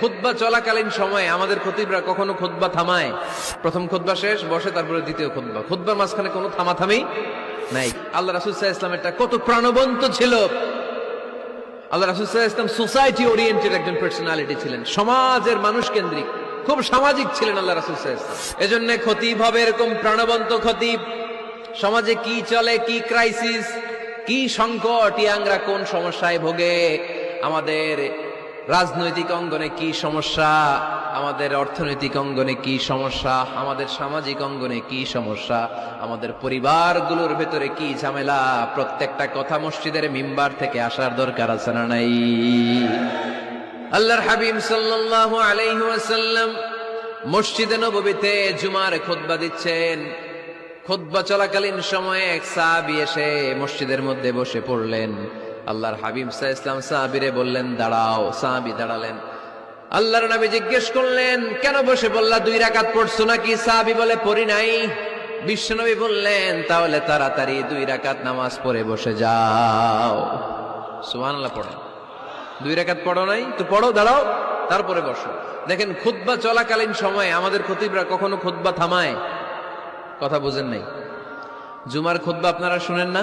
খুতবা চলাকালীন সময়ে আমাদের খতিবরা কখনো খুতবা থামায়। প্রথম খুতবা শেষ, বসে তারপরে দ্বিতীয় খুতবা। খুতবার মাঝখানে কোনো থামাথামি নাই। আল্লাহ রাসুসাহ ইসলামেরটা কত প্রাণবন্ত ছিল। আল্লাহ রাসুসাহ ইসলাম সোসাইটি ওরিয়েন্টেড একজন পার্সোনালিটি ছিলেন। সমাজের মানুষ কেন্দ্রিক। খুব সামাজিক ছিলেন আল্লাহ রাসুসাহ ইসলাম এজন্য খতিব হবে এরকম প্রাণবন্ত খতিব। সমাজে কি চলে, কি ক্রাইসিস কি সংকট, ইয়াংরা কোন সমস্যায় ভোগে? আমাদের রাজনৈতিক অঙ্গনে কি সমস্যা? আমাদের অর্থনৈতিক অঙ্গনে কি সমস্যা? আমাদের সামাজিক অঙ্গনে কি সমস্যা? আমাদের পরিবারগুলোর ভেতরে কি ঝামেলা? প্রত্যেকটা কথা মসজিদের মিম্বার থেকে আসার দরকার আছে না নাই? আল্লাহর হাবিব সাল্লাল্লাহু আলাইহি ওয়াসাল্লাম মসজিদে নববীতে জুমার খুতবা দিচ্ছেন। খুতবা চলাকালীন সময়ে এক সাহাবী এসে মসজিদের মধ্যে বসে পড়লেন। আল্লাহর হাবিব সাহ ইসলাম সাহাবিরে বললেন, দাঁড়াও, সাহাবি দাঁড়ালেন। আল্লাহর নবী জিজ্ঞেস করলেন, কেন বসে বললা দুই রাকাত পড়ছো নাকি? সাহাবি বলে, পড়ি নাই। বিশ্বনবী বললেন, তাহলে তাড়াতাড়ি দুই রাকাত নামাজ পড়ে বসে যাও। সুবহানাল্লাহ পড়ো দুই রাকাত পড়ো নাই? তো পড়ো, দাঁড়াও, তারপরে বসো। দেখেন, খুতবা চলাকালীন সময়ে আমাদের খতিবরা কখনো খুতবা থামায়? কথা বুঝেন নাই। জুমার খুতবা আপনারা শুনেন না?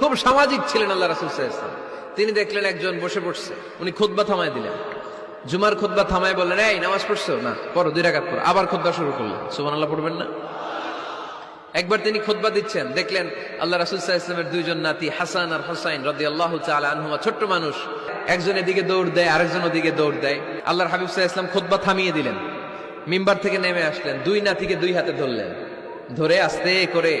খুব সামাজিক ছিলেন আল্লাহ রাসুল সাহা তিনি দেখলেন একজন বসে পড়ছে। উনি খুতবা থামায় দিলেন। জুমার খুতবা থামায় বললেন, এই, নামাজ পড়ছো? না, পড়ো, দুই রাকাত পড়ো। আবার খুতবা শুরু করলেন। সুমান আল্লাহ পড়বেন না? একবার তিনি খুতবা দিচ্ছেন। দেখলেন আল্লাহ রাসুল ইসলামের দুইজন নাতি, হাসান আর হোসাইন রদি আল্লাহ আনহুমা, ছোট্ট মানুষ। একজন এদিকে দৌড় দেয়, আরেকজন ওদিকে দৌড় দেয়। আল্লাহর হাবিব সাহা ইসলাম খুতবা থামিয়ে দিলেন। মিম্বার থেকে নেমে আসলেন। দুই নাতিকে দুই হাতে ধরলেন। ধরে আস্তে করে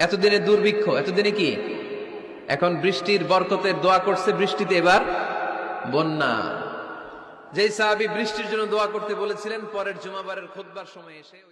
এতদিনে দুর্ভিক্ষ, এতদিনে কি? এখন বৃষ্টির বরকতের দোয়া করছে বৃষ্টিতে এবার বন্যা। যেই সাহাবি বৃষ্টির জন্য দোয়া করতে বলেছিলেন, পরের জুমাবারের খোদবার সময় এসে